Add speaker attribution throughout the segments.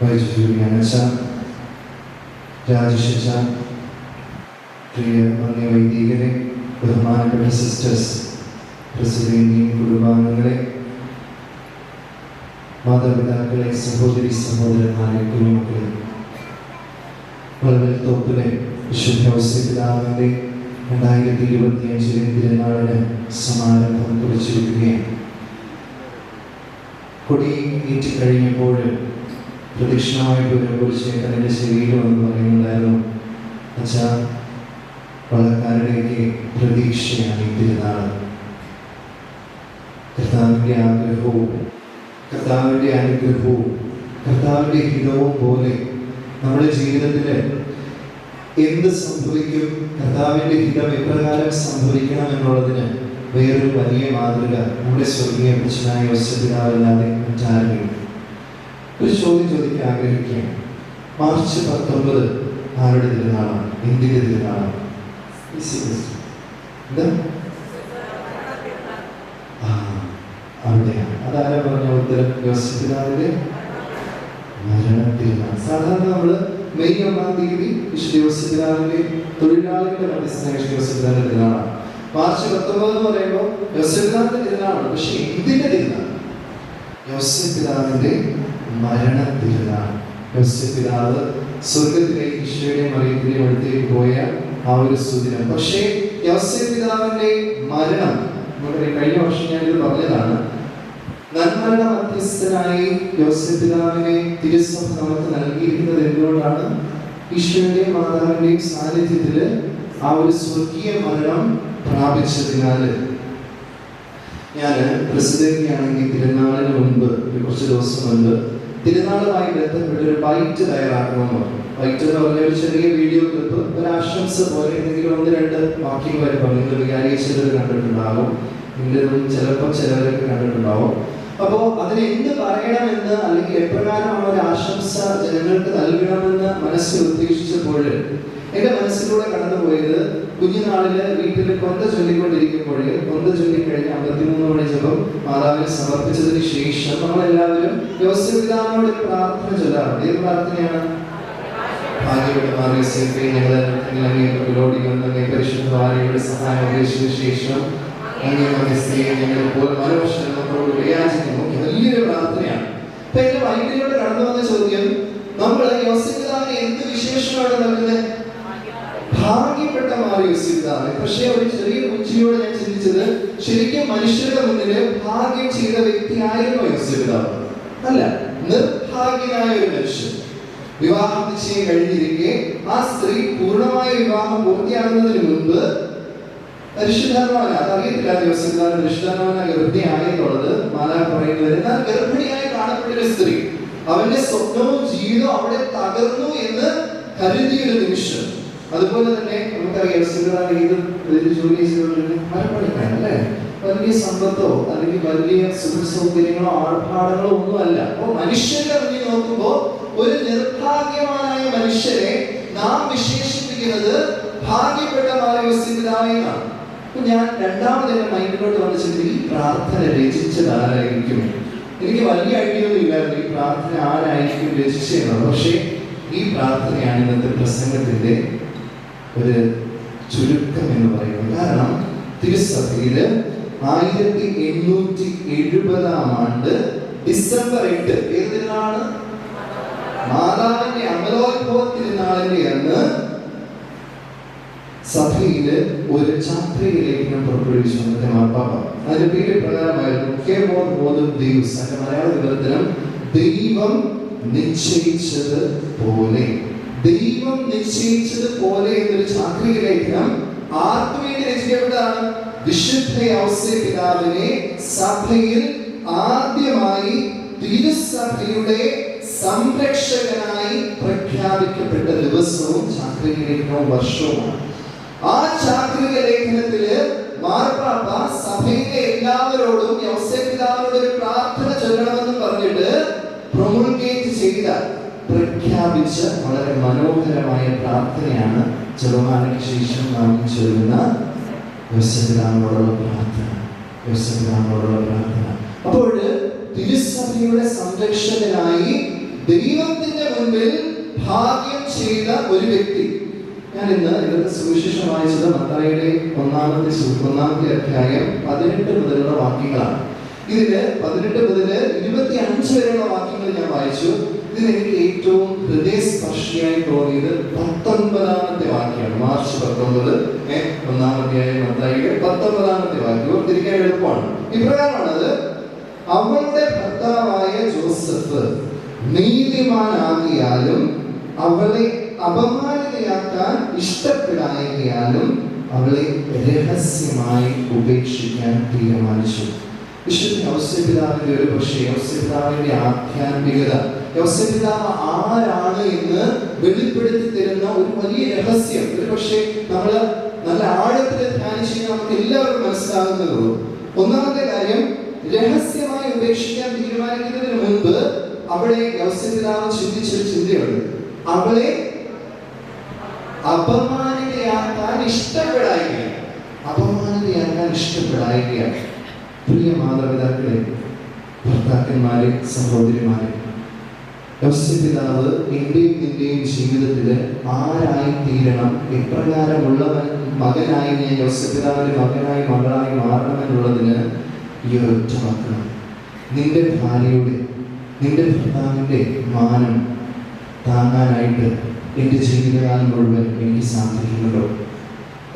Speaker 1: വൈദ്യുതിയാനച്ച രാജശിച്ച പ്രിയ മന്യ വൈദികരെ ബഹുമാനപ്പെട്ട സിസ്റ്റേഴ്സ് പ്രസിഡന്റിയും കുടുംബാംഗങ്ങളെ മാതാപിതാക്കളെ സഹോദരി സഹോദരന്മാരെ കുഞ്ഞുമക്കളെ വളരെ തോപ്പിലെ വിശുദ്ധ ഔസ്യപിതാവിന്റെ രണ്ടായിരത്തി ഇരുപത്തിയഞ്ചിലെ തിരുനാളിന് സമാരംഭം കുറിച്ചിരിക്കുകയാണ്. കൊടി ഈറ്റി പ്രദക്ഷിണമായിട്ട് വരുമ്പോൾ ചേട്ടൻ എന്റെ ശരീരം എന്ന് പറയുന്നുണ്ടായിരുന്നു അച്ഛാ വളക്കാരുടെയൊക്കെ പ്രതീക്ഷയാണ് ഈ കർത്താവിന്റെ ആഗ്രഹവും കർത്താവിന്റെ അനുഗ്രഹവും കർത്താവിന്റെ ഹിതവും പോലെ നമ്മുടെ ജീവിതത്തിൽ എന്ത് സംഭവിക്കും കർത്താവിന്റെ ഹിതം എപ്രകാരം സംഭവിക്കണം എന്നുള്ളതിന് വേറൊരു വലിയ മാതൃക നമ്മുടെ സ്വർഗീയ പുരുഷനായ യോസപിതാവല്ലാതെ മറ്റാരെങ്കിലും ഒരു ചോദ്യം ചോദിക്കാൻ ആഗ്രഹിക്കുകയാണ്. മാർച്ച് പത്തൊമ്പത് ആരുടെ തിരുനാളാണ്. ഇന്ത്യയുടെ തിരുനാളാണ്. അവിടെയാണ്. അതാരാ പറഞ്ഞ ഉത്തരം? യോസപിതാവിന്റെ മരണത്തിരുന്നാൾ സാധാരണ നമ്മൾ മെയ് ഒന്നാം തീയതി വിശുദ്ധ തൊഴിലാളികളുടെ മധ്യസ്ഥ വിശുദ്ധ യോസപിതാവിന്റെ തിരുനാളാണ്. മാർച്ച് പത്തൊമ്പത് എന്ന് പറയുമ്പോൾ യോസപിതാവിന്റെ തിരുനാളാണ്. പക്ഷേ ഇതിന്റെ തിരുനാൾ യോസപിതാവിന്റെ മരണ തിരുനാൾ യോസപിതാവ് സ്വർഗത്തിലെ ഈശോയുടെ മറിയത്തിലെ അടുത്തേക്ക് പോയ ആ ഒരു സുദിനം. പക്ഷേ യോസപിതാവിന്റെ മരണം നമുക്കറിയാം കഴിഞ്ഞ വർഷം ഞാനിത് പറഞ്ഞതാണ്. നന്മരണ മധ്യസ്ഥനായി യോസപിതാവിനെ തിരുസഭ നമുക്ക് നൽകിയിരിക്കുന്നത് എന്തുകൊണ്ടാണ്? ഈശോയുടെയും മാതാവിന്റെയും സാന്നിധ്യത്തിൽ ആ ഒരു സ്വർഗീയ മരണം പ്രാപിച്ചതിനാല് ഞാൻ പ്രസിദ്ധീകരിക്കുകയാണെങ്കിൽ തിരുനാളിന് മുൻപ് കുറച്ച് ദിവസം മുൻപ് തിരുനാളുമായി ബന്ധപ്പെട്ട് ഒരു ബൈറ്റ് തയ്യാറാക്കണമെന്ന് പറഞ്ഞു. ബൈറ്റ് എന്ന് പറഞ്ഞ ഒരു ചെറിയ വീഡിയോ ക്ലിപ്പ് ഒരു ആശംസ പോലെ എന്തെങ്കിലും ഒന്ന് രണ്ട് വാക്യങ്ങൾ വരെ പറഞ്ഞു വികാരിച്ചത് കണ്ടിട്ടുണ്ടാകും നിങ്ങളും ചിലപ്പോൾ ചിലവരൊക്കെ കണ്ടിട്ടുണ്ടാവും. അപ്പോൾ അതിന് എന്ത് പറയണമെന്ന് അല്ലെങ്കിൽ എപ്രകാരമാണ് ഒരു ആശംസ ജനങ്ങൾക്ക് നൽകണമെന്ന് മനസ്സിൽ ഉദ്ദേശിച്ചപ്പോൾ എന്റെ മനസ്സിലൂടെ കടന്നുപോയത് കുഞ്ഞുനാളിൽ വീട്ടിൽ കൊന്ത ചൊല്ലിക്കൊണ്ടിരിക്കുമ്പോൾ കൊന്ത ചൊല്ലിക്കഴിഞ്ഞ് അമ്പത്തിമൂന്ന് മണി ജപം മാതാവിനെ സമർപ്പിച്ചതിന് ശേഷം നമ്മളെല്ലാവരും യോസ്യപിതാവിനോട് പ്രാർത്ഥന ചൊല്ലാറുണ്ട്. ഏത് പ്രാർത്ഥനയാണ്? സേഫെ ഞങ്ങളെ പരിശുദ്ധ സഹായം ഉപേക്ഷിച്ച ശേഷം വലിയൊരു പ്രാർത്ഥനയാണ്. അപ്പൊ എന്റെ വൈദ്യുതിയോട് കടന്നു വന്ന ചോദ്യം നമ്മൾ യോസിപ്പിതാവിന് എന്ത് വിശേഷമാണ് നൽകുന്നത്? ഭാഗ്യപ്പെട്ട മാറി യോസിപ്പിതാവ് പക്ഷേ ഒരു ചെറിയ ബുദ്ധിയോട് ഞാൻ ചിന്തിച്ചത് ശരിക്കും മനുഷ്യരുടെ മുന്നിൽ ഭാഗ്യം ചെയ്ത വ്യക്തിയായിരുന്നു യോസിപ്പിതാവ് അല്ല നിർഭാഗ്യനായ ഒരു മനുഷ്യൻ. വിവാഹം നിശ്ചയം കഴിഞ്ഞിരിക്കെ ആ സ്ത്രീ പൂർണമായ വിവാഹം പൂർത്തിയാകുന്നതിന് മുൻപ് പരിശുദ്ധാത്മാവന അതറിയത്തില്ല ദിവസത്തിലാണ് പരിശുദ്ധാത്മാവന ഗർഭിണിയായെന്നുള്ളത് മാതാവ് പറയുന്നത്. എന്നാൽ ഗർഭിണിയായി കാണപ്പെട്ട ഒരു സ്ത്രീ അവന്റെ സ്വപ്നവും ജീവിതവും അവിടെ തകർന്നു എന്ന് കരുതിയ ഒരു നിമിഷം. അതുപോലെ തന്നെ നമുക്കറിയാം ഏത് ഒരു ജോലി ചെയ്തുകൊണ്ടിരുന്ന മരപ്പണിക്കാരൻ അല്ലേ? വലിയ സമ്പത്തോ അല്ലെങ്കിൽ വലിയ സുഖ സൗകര്യങ്ങളോ ആർഭാടങ്ങളോ ഒന്നുമല്ല. അപ്പൊ മനുഷ്യരെ മുന്നിൽ നോക്കുമ്പോ ഒരു നിർഭാഗ്യവാനായ മനുഷ്യരെ നാം വിശേഷിപ്പിക്കുന്നത് ഭാഗ്യപ്പെട്ട മാറിവസ്ഥിതരായെന്നാണ് അപ്പൊ ഞാൻ രണ്ടാമത് എന്റെ മൈൻഡിലോട്ട് വന്ന ചിന്തി ഈ പ്രാർത്ഥന രചിച്ചത് ആരായിരിക്കും? എനിക്ക് വലിയ ഐഡിയ ഒന്നും ഇല്ലായിരുന്നു ഈ പ്രാർത്ഥന ആരായിരിക്കും രചിച്ചതെന്നത് പക്ഷേ ഈ പ്രാർത്ഥനയാണ് ഇന്നത്തെ പ്രസംഗത്തിന്റെ ഒരു ചുരുക്കം എന്ന് പറയുന്നത്. കാരണം തിരുസഭയിൽ ആയിരത്തി എണ്ണൂറ്റി എഴുപതാം ആണ്ട് ഡിസംബർ എട്ട് ഏത് ദിനമാണ്? മാതാവിന്റെ അമലോത്ഭവ തിരുനാളിന്റെ അന്ന് സഭയിൽ ഒരു ചാത്രിക ലേഖനം പുറപ്പെടുവിച്ചു അന്നത്തെ മാർപ്പാപ്പ അതിന്റെ പേര് പ്രകാരമായിരുന്നു ദേവസ് അതിന്റെ മലയാള വിവർത്തനം ദൈവം നിശ്ചയിച്ചത് പോലെ. ദൈവം നിശ്ചയിച്ചത് പോലെ എന്നൊരു ചാത്രിക ലേഖനം ആർക്കു വേണ്ടി രചിക്കപ്പെട്ടതാണ് വിശുദ്ധ പിതാവിനെ സഭയിൽ ആദ്യമായി തിരുസഭയുടെ സംരക്ഷകനായി പ്രഖ്യാപിക്കപ്പെട്ട ദിവസവും ചാക്രിക വർഷവുമാണ്. ആ ചാക്രിക ലേഖനത്തിൽ മാർപ്പാപ്പ സഭയിലെ എല്ലാവരോടും യൗസപിതാവിനോട് ഒരു പ്രാർത്ഥന ചൊല്ലണമെന്ന് പറഞ്ഞിട്ട് പ്രൊമുൾഗേറ്റ് ചെയ്ത പ്രഖ്യാപിച്ച വളരെ മനോഹരമായ പ്രാർത്ഥനയാണ് ചെറുമാനയ്ക്ക് ശേഷം നാം ചൊല്ലുന്ന യോസപിതാവിനോടുള്ള പ്രാർത്ഥന യോസപിതാവിനോടുള്ള പ്രാർത്ഥന. അപ്പോൾ തിരുസഭയുടെ സംരക്ഷകനായി ദൈവത്തിന്റെ മുൻപിൽ ഭാഗ്യം ചെയ്ത ഒരു വ്യക്തി ഞാൻ ഇന്ന് ഇന്നത്തെ സുവിശേഷം വായിച്ചത് മത്തായിയുടെ ഒന്നാമത്തെ ഒന്നാമത്തെ അധ്യായം പതിനെട്ട് മുതലുള്ള വാക്യങ്ങളാണ്. ഇതിൽ പതിനെട്ട് മുതൽ ഇരുപത്തി അഞ്ച് വരെയുള്ള വാക്യങ്ങൾ ഞാൻ വായിച്ചു. ഇതിൽ എനിക്ക് ഏറ്റവും ഹൃദയസ്പർശിയായി തോന്നിയത് പത്തൊൻപതാമത്തെ വാക്യമാണ്. മാർച്ച് പത്തൊമ്പത് അധ്യായം മത്തായിയുടെ പത്തൊമ്പതാമത്തെ വാക്യം. ഓർത്തിരിക്കാൻ എളുപ്പമാണ് ഇപ്രകാരമാണത് അവളുടെ ഭർത്താവായ ജോസഫ് നീതിമാനാകിയാലും അവളെ അപമാനിതയാക്കാൻ ഇഷ്ടപ്പെടായകയാലും അവളെ രഹസ്യമായി ഉപേക്ഷിക്കാൻ തീരുമാനിച്ചു. വിശുദ്ധ ഒരു പക്ഷേ ആധ്യാത്മികത. ആരാണ് എന്ന് വെളിപ്പെടുത്തി തരുന്ന ഒരു വലിയ രഹസ്യം. ഒരു പക്ഷേ നല്ല ആഴത്തിൽ ധ്യാനിച്ച് നമുക്ക് എല്ലാവരും മനസ്സിലാകുന്നതുള്ളൂ ഒന്നാമത്തെ കാര്യം രഹസ്യമായി ഉപേക്ഷിക്കാൻ തീരുമാനിക്കുന്നതിന് മുൻപ് യൗസപിതാവ് ചിന്തിച്ചൊരു ചിന്തയുണ്ട്. അവളെ അപമാനിതയാക്കാൻ ഇഷ്ടപ്പെടായികയാണ്. അപമാനിതയാക്കാൻ ഇഷ്ടപ്പെടായികയാണ്. പ്രിയ മാതാപിതാക്കളെ ഭർത്താക്കന്മാരെ സഹോദരിമാരെ യൗസ്യപിതാവ് എന്റെയും നിന്റെയും ജീവിതത്തിൽ ആരായി തീരണം എപ്രകാരമുള്ളവൻ മകനായി ഞാൻ യൗസ്യപിതാവിന്റെ മകനായി മകളായി മാറണമെന്നുള്ളതിന് ഈ ഒരൊറ്റ വാക്കാണ്. നിന്റെ ഭാര്യയുടെ നിന്റെ ഭർത്താവിന്റെ മാനം താങ്ങാനായിട്ട് എന്റെ ജീവിതകാലം മുഴുവൻ എനിക്ക് സാധിക്കുന്നുണ്ടോ?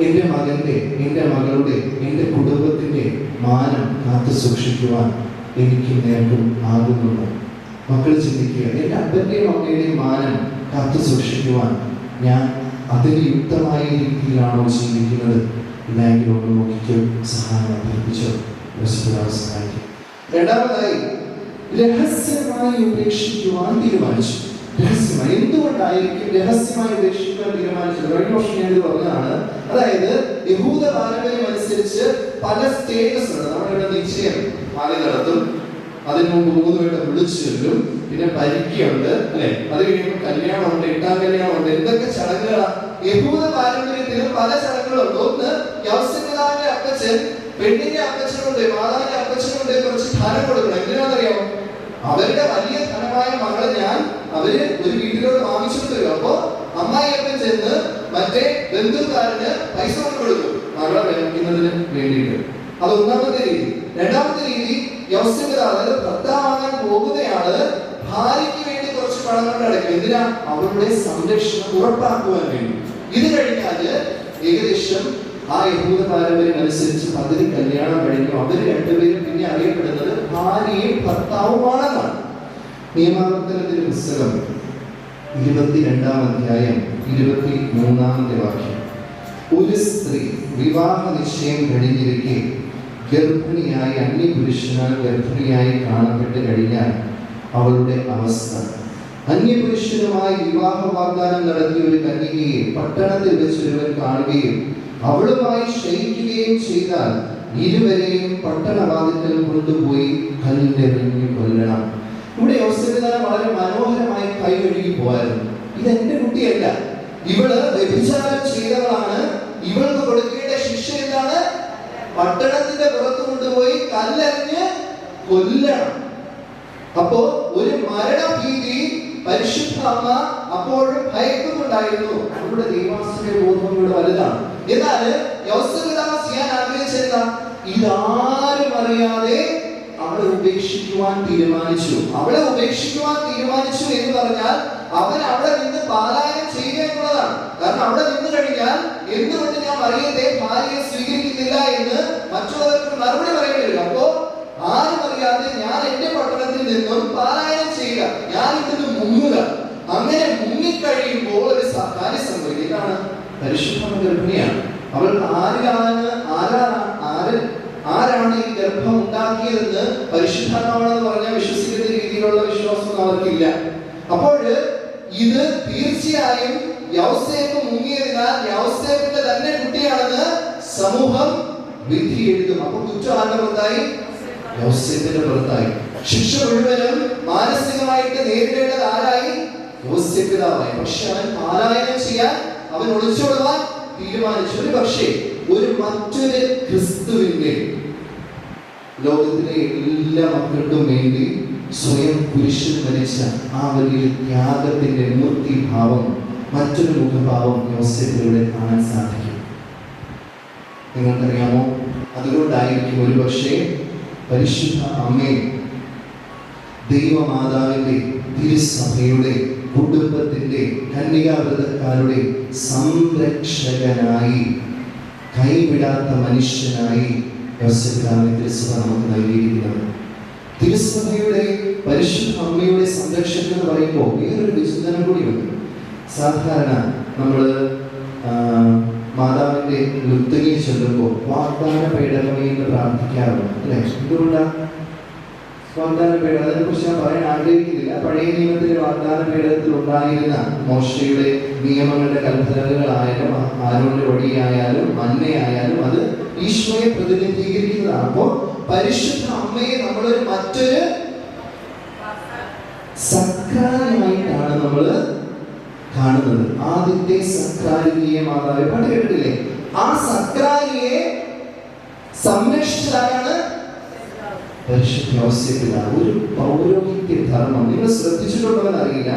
Speaker 1: എന്റെ മകന്റെ എന്റെ മകളുടെ എന്റെ കുടുംബത്തിന്റെ മാനം കാത്തു സൂക്ഷിക്കുവാൻ എനിക്ക് നേർക്കും ആകുന്നുണ്ടോ? മക്കൾ ചിന്തിക്കുക എന്റെ അപ്പന്റെയും അമ്മയുടെയും മാനം കാത്തു സൂക്ഷിക്കുവാൻ ഞാൻ അതിന് യുക്തമായ രീതിയിലാണോ ഇല്ലെങ്കിൽ ഒന്ന് നോക്കിക്കോ സഹായം അഭ്യർത്ഥിച്ചോ സഹായിക്കും രണ്ടാമതായി രഹസ്യമായി ഉപേക്ഷിക്കുവാൻ തീരുമാനിച്ചു. രഹസ്യമായി എന്തുകൊണ്ടായിരിക്കും രഹസ്യമായി ഉപേക്ഷിക്കാൻ തീരുമാനിച്ചത്? വർഷം ഞാൻ ഇത് പറഞ്ഞതാണ്. അതായത് യഹൂദ പാരമ്പര്യം അനുസരിച്ച് പല സ്റ്റേജസ് ഉണ്ട്. നമ്മളിവിടെ നിശ്ചയം ആദ്യം നടത്തും അതിന് മുമ്പ് മൂന്ന് പേരുടെ വിളിച്ചു ചെല്ലും പിന്നെ പരിക്കുണ്ട് അല്ലെ? അത് കഴിയുമ്പോൾ കല്യാണമുണ്ട് എട്ടാം കല്യാണമുണ്ട് എന്തൊക്കെ ചടങ്ങുകളാണ് യഹൂദ പാരമ്പര്യത്തിൽ പല ചടങ്ങുകളുണ്ട്. ഒന്ന് യവസപിതാവിന്റെ അപ്പച്ചൻ പെണ്ണിന്റെ അപ്പച്ചനുണ്ട് മാതാവിന്റെ അപ്പച്ചനുണ്ട് കുറച്ച് ധനം കൊടുക്കണം. എന്തിനാണെന്നറിയാമോ? അവരുടെ വലിയ ധനമായ മകളെ ഞാൻ അവർ ഒരു വീട്ടിലോട്ട് വാങ്ങിച്ചിട്ട് വരും അപ്പൊ അമ്മായിയപ്പൻ ചെന്ന് മറ്റേ ബന്ധുക്കാരന് പൈസ കൊടുക്കും. മകളെ വേണിക്കുന്നതിന് വേണ്ടിയിട്ട്. അത് ഒന്നാമത്തെ രീതി. രണ്ടാമത്തെ രീതി യവസ്യത അതായത് ഭർത്താവാകാൻ പോകുന്നയാൾ ഭാര്യയ്ക്ക് വേണ്ടി കുറച്ച് പണം കൊണ്ട് അടയ്ക്കും. എന്തിനാ? അവരുടെ സംരക്ഷണം ഉറപ്പാക്കുവാൻ വേണ്ടി. ഇത് കഴിഞ്ഞാൽ ഏകദേശം ആ യഹൂദ പാരമ്പര്യം അനുസരിച്ച് പദ്ധതി കല്യാണം കഴിഞ്ഞു. അവർ രണ്ടുപേരും പിന്നെ അറിയപ്പെടുന്നത് ഭാര്യയും ഭർത്താവുമാണെന്നാണ്. നിയമാവർത്തനത്തിന്റെ പുസ്തകം ഇരുപത്തിരണ്ടാം അധ്യായം ഇരുപത്തി മൂന്നാമത്തെ വാക്യം. ഒരു സ്ത്രീ വിവാഹ നിശ്ചയം കഴിഞ്ഞിരിക്കെ ഗർഭിണിയായി അന്യപുരുഷനാൽ ഗർഭിണിയായി കാണപ്പെട്ട് കഴിഞ്ഞാൽ അവളുടെ അവസ്ഥ. അന്യപുരുഷനുമായി വിവാഹ വാഗ്ദാനം നടത്തിയ ഒരു കന്യകയെ പട്ടണത്തിൽ വെച്ചൊരുവൻ കാണുകയും അവളുമായി ക്ഷയിക്കുകയും ചെയ്താൽ ഇരുവരെയും പട്ടണവാദത്തിൽ കൊണ്ടുപോയി കല്ലെറിഞ്ഞു കൊല്ലണം. ഇവിടെ യോസെഫിതാൻ വളരെ മനോഹരമായി കൈ ഒഴുകി പോയായിരുന്നു ഇത് എന്റെ കുട്ടിയല്ല. ഇവൾ വ്യഭിചാരം ചെയ്തവളാണ്. ഇവൾക്ക് കൊടുക്കേണ്ട ശിക്ഷ എന്താണ്? പട്ടണത്തിന്റെ പുറത്ത് കൊണ്ടുപോയി കല്ലെറിഞ്ഞ് കൊല്ലണം. അപ്പോ ഒരു മരണഭീതി പരിശുദ്ധ അമ്മ അപ്പോഴും ഭയക്കുന്നുണ്ടായിരുന്നു. നമ്മുടെ ദൈവാസിന്റെ ബോധം ഇവിടെ വലുതാണ്. എന്നാൽ യോസഫിദാസ് ചെയ്യാൻ ആഗ്രഹിച്ചെന്താ ഇതാരും അറിയാതെ അവളെ ഉപേക്ഷിക്കുവാൻ തീരുമാനിച്ചു. അവളെ ഉപേക്ഷിക്കുവാൻ തീരുമാനിച്ചു എന്ന് പറഞ്ഞാൽ അവൻ അവിടെ നിന്ന് പാലായനം ചെയ്യുക എന്നുള്ളതാണ്. കാരണം അവിടെ നിന്ന് കഴിഞ്ഞാൽ എന്തുകൊണ്ട് ഞാൻ മറിയത്തെ ഭാര്യയെ സ്വീകരിക്കുന്നില്ല എന്ന് മറ്റുള്ളവർക്ക് മറുപടി പറയേണ്ടി വരും. അപ്പോ ആരും അറിയാതെ ഞാൻ എന്റെ പട്ടണത്തിൽ നിന്നും പാലായനം ചെയ്യുക ഞാൻ ഇതിന് മുങ്ങുക അങ്ങനെ മുങ്ങിക്കഴിയുമ്പോൾ ഒരു സർക്കാർ സംഭവിക്കും. ഇതാണ് പരിശുദ്ധ ഗർഭിണിയാണ്. അവൾക്ക് ആരിലാണ് ആരാണ്? ആര് ആരാണ് ഈ ഗർഭം ഉണ്ടാക്കിയതെന്ന് പരിശുദ്ധാത്മാവാണെന്ന് പറഞ്ഞാൽ വിശ്വസിക്കുന്ന രീതിയിലുള്ള വിശ്വാസം അവർക്കില്ല. അപ്പോൾ ഇത് തീർച്ചയായും യൗസേപ്പ് മുങ്ങിയതിനാൽ യൗസേപ്പിന്റെ തന്നെ കുട്ടിയാണെന്ന് സമൂഹം വിധി എഴുതും. അപ്പൊ കുറ്റം യൗസേപ്പിന്റെ പുറത്തായി. ശിക്ഷ മുഴുവനും മാനസികമായിട്ട് നേരിടേണ്ടത് ആരായി? യോസ്യപിതാവായി പക്ഷെ അവൻ പാലായനം ചെയ്യാൻ അവൻ ഒളിച്ചോടുവാൻ തീരുമാനിച്ചു. ഒരു പക്ഷേ ഒരു മറ്റൊരു ക്രിസ്തുവിന്റെ ലോകത്തിലെ എല്ലാ മക്കൾക്കും വേണ്ടി സ്വയം പുരുഷൻ മരിച്ച ആ വലിയ ത്യാഗത്തിന്റെ മൂർത്തിഭാവം മറ്റൊരു മുഖഭാവം യോസെഫിലൂടെ കാണാൻ സാധിക്കും. നിങ്ങൾക്കറിയാമോ? അതുകൊണ്ടായിരിക്കും ഒരുപക്ഷെ പരിശുദ്ധ അമ്മേ ദൈവമാതാവിന്റെ തിരുസഭയുടെ കുടുംബത്തിന്റെ കന്യകാവ്രതക്കാരുടെ സംരക്ഷകനായി കൈവിടാത്ത മനുഷ്യനായി നമുക്ക് തിരുസഭയുടെ പരിശുദ്ധ അമ്മയുടെ സംരക്ഷണം എന്ന് പറയുമ്പോൾ വേറൊരു വിചിന്തനം കൂടിയുണ്ട്. സാധാരണ നമ്മൾ മാതാവിന്റെ ലുത്തകി ചൊല്ലുമ്പോൾ വാഗ്ദാന പേടകമേ പ്രാർത്ഥിക്കാറുണ്ട് അല്ലെ? എന്തുകൊണ്ടാണ് വാഗ്ദാന പേടകം അതിനെക്കുറിച്ച് ഞാൻ പറയാൻ ആഗ്രഹിക്കുന്നില്ല. പഴയ നിയമത്തിലെ വാഗ്ദാന പേടകത്തിൽ ഉണ്ടായിരുന്ന മോശയുടെ നിയമങ്ങളുടെ കൽപ്പനകളായാലും ആരോന്റെ വഴിയായാലും മന്നയായാലും അത് ഈശോയെ പ്രതിനിധീകരിക്കുന്നതാണ്. അപ്പോൾ പരിശുദ്ധ അമ്മയെ നമ്മളൊരു മറ്റൊരു സക്രാരിയായിട്ടാണ് നമ്മൾ കാണുന്നത്. ആദ്യത്തെ സക്രാരിയെ മാതാവ് കേട്ടിട്ടില്ലേ? ആ സക്രാരിയെ സംരക്ഷിച്ചതാണ് പരിശുദ്ധ ഒരു പൗരോഹിത്യ ധർമ്മം. നിങ്ങൾ ശ്രദ്ധിച്ചിട്ടുണ്ടോ എന്നറിയില്ല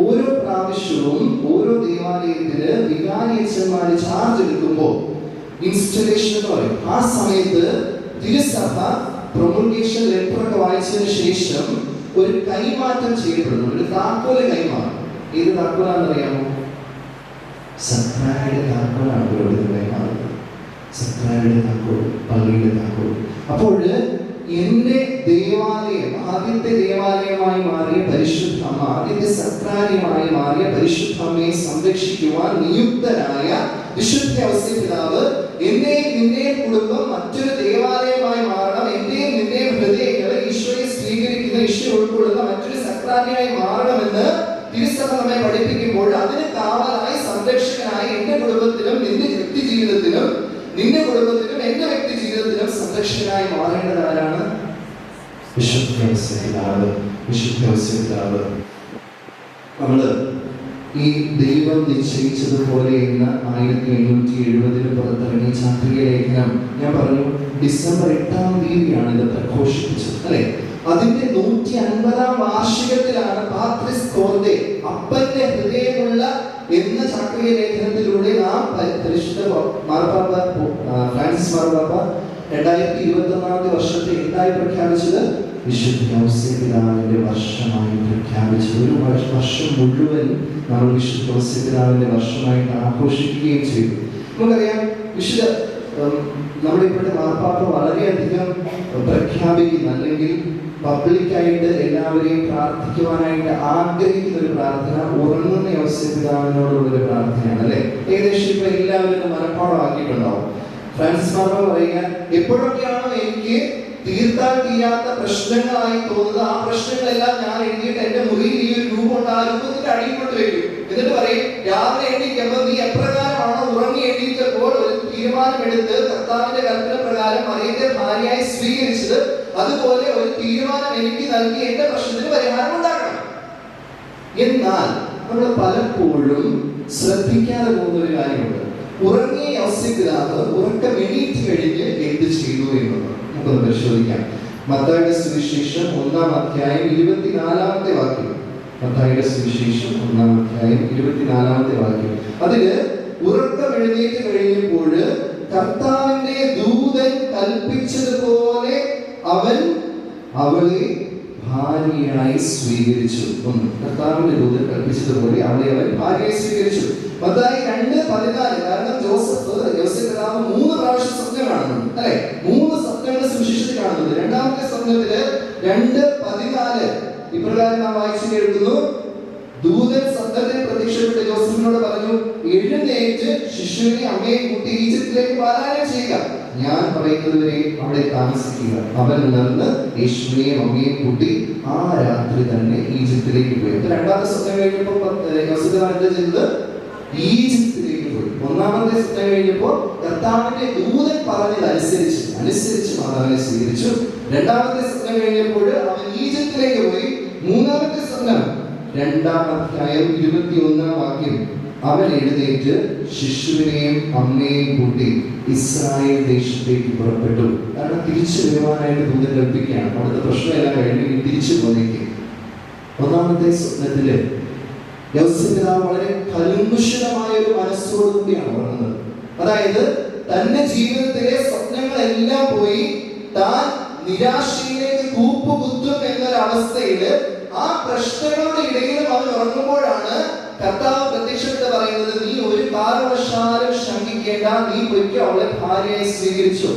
Speaker 1: ഓരോ പ്രാവശ്യവും ഓരോ ദേവാലയത്തിന് വികാരിയച്ഛന്മാര് ചാർജ് എടുക്കുമ്പോൾ ഇൻസ്റ്റലേഷൻ എന്ന് പറയും. ആ സമയത്ത് തിരുസഭ പ്രൊമുഗേഷൻ ലെറ്റർ ഒക്കെ വായിച്ചതിന് ശേഷം ഒരു കൈമാറ്റം ചെയ്യപ്പെടുന്നു. ഒരു താക്കോൽ കൈമാറും. ഏത് താക്കോലാണെന്ന് അറിയാമോ? സത്രായുടെ താക്കോലാണ് ഇവിടെ കൈമാറുന്നത്. സത്രായുടെ താക്കോൽ പള്ളിയുടെ താക്കോൽ. അപ്പോൾ എന്റെ ദേവാലയം ആദ്യത്തെ ദേവാലയമായി മാറിയ പരിശുദ്ധ അമ്മ ആദ്യത്തെ സത്രാലയമായി മാറിയ പരിശുദ്ധ അമ്മയെ സംരക്ഷിക്കുവാൻ നിയുക്തനായ വിശുദ്ധ അവസ്ഥ പിതാവ് എന്റെ നിന്റെ കുടുംബം മറ്റൊരു ദേവാലയമായി മാറണം. എന്റെ നിന്റെ ഹൃദയങ്ങളെ ഈശോയെ സ്വീകരിക്കുന്ന ഈശോ ഉൾക്കൊള്ളുന്ന മറ്റൊരു സത്രാലയമായി മാറണമെന്ന് തിരുസഭ നമ്മെ പഠിപ്പിക്കുമ്പോൾ അതിന് കാവലായി സംരക്ഷകനായി എന്റെ കുടുംബത്തിലും നിന്റെ വ്യക്തി ജീവിതത്തിലും നിന്റെ കുടുംബത്തിലും ജീവിതത്തിലും മാറേണ്ടതാരാണ്? മാറേണ്ടത് ആരാണ് വിശുദ്ധ പിതാവ് വിശുദ്ധ പിതാവ്. നമ്മൾ ഈ ദൈവം നിശ്ചയിച്ചതുപോലെ എന്ന ആയിരത്തി എണ്ണൂറ്റി എഴുപതിൽ പുറത്തിറങ്ങിയ ചാക്രിക ലേഖനം. ഞാൻ പറഞ്ഞു ഡിസംബർ എട്ടാം തീയതിയാണ് ഇത് പ്രഘോഷിപ്പിച്ചത് അല്ലെ? അതിന്റെ നൂറ്റി അൻപതാം വാർഷികത്തിലാണ് പാത്രിസ് കോർദെ അപ്പന്റെ ഹൃദയമുള്ള എന്ന ചാക്രിക ലേഖനത്തിലൂടെ നാം പരി- പരിശുദ്ധ മാർപ്പാപ്പ ഫ്രാൻസിസ് മാർപ്പാപ്പ രണ്ടായിരത്തി ഇരുപത്തൊന്നാമത്തെ വർഷത്തെ എന്തായി പ്രഖ്യാപിച്ചത്? വിശുദ്ധ ഔസ്യപിതാവിന്റെ വർഷമായി പ്രഖ്യാപിച്ചു ഒരു വർഷ- മുഴുവൻ നമ്മൾ വിശുദ്ധ ഔസ്യപിതാവിന്റെ വർഷമായിട്ട് ആഘോഷിക്കുകയും ചെയ്തു. നമുക്കറിയാം വിശുദ്ധ നമ്മുടെ ഇപ്പോഴത്തെ മാർപ്പാപ്പ വളരെയധികം പ്രഖ്യാപിക്കുന്ന. അല്ലെങ്കിൽ പബ്ലിക്കായിട്ട് എല്ലാവരെയും പ്രാർത്ഥിക്കുവാനായിട്ട് ആഗ്രഹിക്കുന്ന ഒരു പ്രാർത്ഥന ഉറങ്ങുന്ന ഔസ്യപിതാവിനോടുള്ള ഒരു പ്രാർത്ഥനയാണ് അല്ലെ? ഏകദേശം ഇപ്പൊ എല്ലാവരും മനഃപ്പാടമാക്കിയിട്ടുണ്ടാവും. ഫ്രാൻസിസ് മാർമ പറയുക എപ്പോഴൊക്കെയാണോ എനിക്ക് തീർത്താൽ തീരാത്ത പ്രശ്നങ്ങളായി തോന്നുന്നത് ആ പ്രശ്നങ്ങളെല്ലാം ഞാൻ എഴുതിയിട്ട് എന്റെ മുറിയിൽ ഈ ഒരു രൂപം എന്നിട്ട് രൂപത്തിന്റെ വരും എന്നിട്ട് പറയും രാവിലെ എണീക്കുമ്പോൾ നീ എപ്രകാരമാണോ ഉറങ്ങി എണീറ്റപ്പോൾ ഒരു തീരുമാനമെടുത്ത് കർത്താവിന്റെ കൽപ്പന പ്രകാരം മറിയത്തെ ഭാര്യയായി സ്വീകരിച്ചത് അതുപോലെ ഒരു തീരുമാനം എനിക്ക് നൽകി എന്റെ പ്രശ്നത്തിന് പരിഹാരം ഉണ്ടാക്കണം എന്നാൽ നമ്മൾ പലപ്പോഴും ശ്രദ്ധിക്കാതെ പോകുന്ന ഒരു കാര്യമുണ്ട്. ഉറങ്ങിയ യൗസ്യപിതാവ് ഉറക്കം എണീറ്റ് കഴിഞ്ഞ് എന്ത് ചെയ്തു എന്നുള്ളത് നമുക്കൊന്ന് പരിശോധിക്കാം. മത്തായുടെ സുവിശേഷം ഒന്നാം അധ്യായം ഇരുപത്തിനാലാമത്തെ വാക്യം. മത്തായുടെ സുവിശേഷം ഒന്നാം അധ്യായം ഇരുപത്തിനാലാമത്തെ വാക്യം. അതിൽ ഉറക്കം എഴുന്നേറ്റ് കഴിയുമ്പോൾ കർത്താവിന്റെ ദൂതൻ കൽപ്പിച്ചതുപോലെ അവൻ അവളെ ഭാര്യയായി സ്വീകരിച്ചു. ഒന്ന് കർത്താവിന്റെ ദൂതൻ കൽപ്പിച്ചതുപോലെ അവളെ അവൻ ഭാര്യയായി സ്വീകരിച്ചു. മത്തായി രണ്ട് പതിനാല്. കാരണം ജോസഫ് ജോസഫ് പിതാവ് മൂന്ന് പ്രാവശ്യം സ്വപ്നം കാണുന്നുണ്ട് അല്ലെ? മൂന്ന് സ്വപ്നങ്ങൾ സുവിശേഷത്തിൽ കാണുന്നുണ്ട്. രണ്ടാമത്തെ സ്വപ്നത്തിൽ രണ്ട് പതിനാല്. ഇപ്രകാരം നാം വായിച്ചു കേൾക്കുന്നു. ദൂതൻ സത്യത്തിൽ പ്രത്യക്ഷപ്പെട്ട് ജോസഫിനോട് പറഞ്ഞു എഴുന്നേറ്റ് ശിശുവിനെ അമ്മയെ കൂട്ടി ഈജിപ്തിലേക്ക് പാരായണം ചെയ്യുക. ഞാൻ പറയുന്നതുവരെ അവിടെ താമസിക്കുക. അവൻ ഉണർന്ന് യേശുവിനെയും അമ്മയെയും കൂട്ടി ആ രാത്രി തന്നെ ഈജിപ്തിലേക്ക് പോയി. അപ്പൊ രണ്ടാമത്തെ സ്വപ്നം കഴിഞ്ഞപ്പോൾ യോസഫ് എന്താ ചെയ്തത്? ഈജിപ്തിലേക്ക് പോയി. ഒന്നാമത്തെ സ്വപ്നം കഴിഞ്ഞപ്പോൾ കർത്താവിന്റെ ദൂതൻ പറഞ്ഞത് അനുസരിച്ച് അനുസരിച്ച് മാതാവിനെ സ്വീകരിച്ചു. രണ്ടാമത്തെ സ്വപ്നം കഴിഞ്ഞപ്പോൾ അവൻ ഈജിപ്തിലേക്ക് പോയി. മൂന്നാമത്തെ സ്വപ്നം രണ്ടാം അധ്യായം ഇരുപത്തി ഒന്നാം വാക്യം. അവൻ എഴുന്നേറ്റ് ശിശുവിനെയും അമ്മയെയും കൂട്ടി ഇസ്രായേൽ ദേശത്തേക്ക് പുറപ്പെട്ടു. കാരണം തിരിച്ചു വരുവാനായിട്ട് ദൂതൻ കൽപ്പിക്കുകയാണ്. അവിടുത്തെ പ്രശ്നമെല്ലാം കഴിഞ്ഞ് തിരിച്ചു പോന്നേക്ക് ഒന്നാമത്തെ സ്വപ്നത്തിൽ വളരെ കലുഷിതമായ ഒരു മനസ്സോടുകൂടിയാണ് പറഞ്ഞത് അതായത് തന്റെ ജീവിതത്തിലെ സ്വപ്നങ്ങളെല്ലാം പോയി താൻ നിരാശയിലേക്ക് കൂപ്പുകുത്തും എന്നൊരവസ്ഥയിൽ ആ പ്രശ്നങ്ങളുടെ ഇടയിലും അവൻ ഉറങ്ങുമ്പോഴാണ് കർത്താവ് പ്രത്യക്ഷപ്പെട്ട് പറയുന്നത് നീ ഒരു കാരണവശാലും ശങ്കിക്കേണ്ട. നീ പൊയ്ക്കോ അവളെ ഭാര്യയായി സ്വീകരിച്ചു.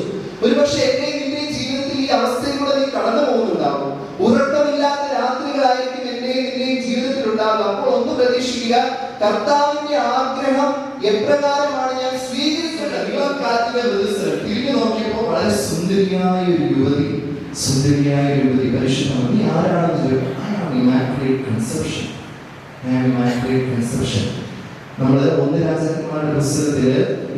Speaker 1: ഒരുപക്ഷെ എന്നെ നിന്റെ ജീവിതത്തിൽ ഈ അവസ്ഥയിലൂടെ നീ കടന്നു പോകുന്നുണ്ടാവും. ഉറക്കമില്ലാത്ത രാത്രികളായിരിക്കും എന്റെ നിന്റെ ജീവിതത്തിൽ ഉണ്ടാകും അപ്പോൾ ഒന്ന് പ്രതീക്ഷിക്കുക കർത്താവിന്റെ ആഗ്രഹം എപ്രകാരമാണ് ഞാൻ സ്വീകരിക്കേണ്ടത്? തിരിഞ്ഞു നോക്കിയപ്പോൾ വളരെ സുന്ദരിയായ ഒരു യുവതി സുന്ദരിയായ യുവതി പരിശുദ്ധമാണ് നീ ആരാണെന്ന് ചോദിക്കും? ആരാണ് conception. Conception. നമ്മൾ ഒന്ന് രാജാക്കന്മാരുടെ പുസ്തകത്തിൽ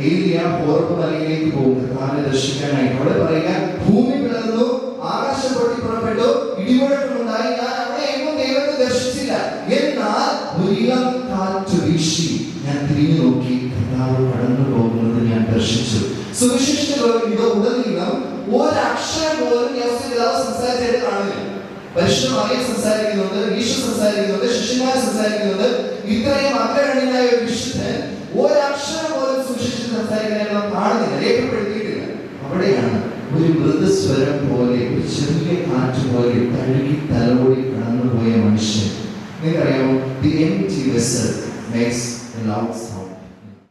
Speaker 1: ഏലിയ ഹോർപ്പ് മലയിലേക്ക് പോകും കർത്താവിനെ ദർശിക്കാനായി. അവിടെ പറയുക ഭൂമി പിളർന്നു ആകാശം പൊട്ടി പുറപ്പെട്ടു ഇടിമുഴക്കമുണ്ടായി ഞാൻ അവിടെ എങ്ങും ദൈവത്തെ ദർശിച്ചില്ല. എന്നാൽ ദുരിതം കാറ്റ് വീശി ഞാൻ തിരിഞ്ഞു നോക്കി. കർത്താവ് കടന്നു പോകുന്നത് ഞാൻ ദർശിച്ചു. സുവിശേഷ ഉടനീളം ഒരക്ഷരം പോലും ഞാൻ സംസാരിച്ചായിട്ട് കാണുന്നില്ല. പരിശുദ്ധ മറിയം സംസാരിക്കുന്നുണ്ട് ഈശോ സംസാരിക്കുന്നുണ്ട് ശിഷ്യന്മാർ സംസാരിക്കുന്നുണ്ട് ഇത്രയും അഗ്രഗണ്യനായ ഒരു വിശുദ്ധൻ ഒരക്ഷരം പോലും സൂക്ഷിച്ച് സംസാരിക്കാനായിട്ട് നാം കാണുന്നില്ല രേഖപ്പെടുത്തിയിട്ടില്ല അവിടെയാണ് ഒരു മൃദുസ്വരം പോലെ ഒരു ചെറിയ കാറ്റ് പോലെ തഴുകി തലോടി കടന്നുപോയ മനുഷ്യൻ. നിങ്ങൾക്കറിയാമോ? The M T vessel makes a loud sound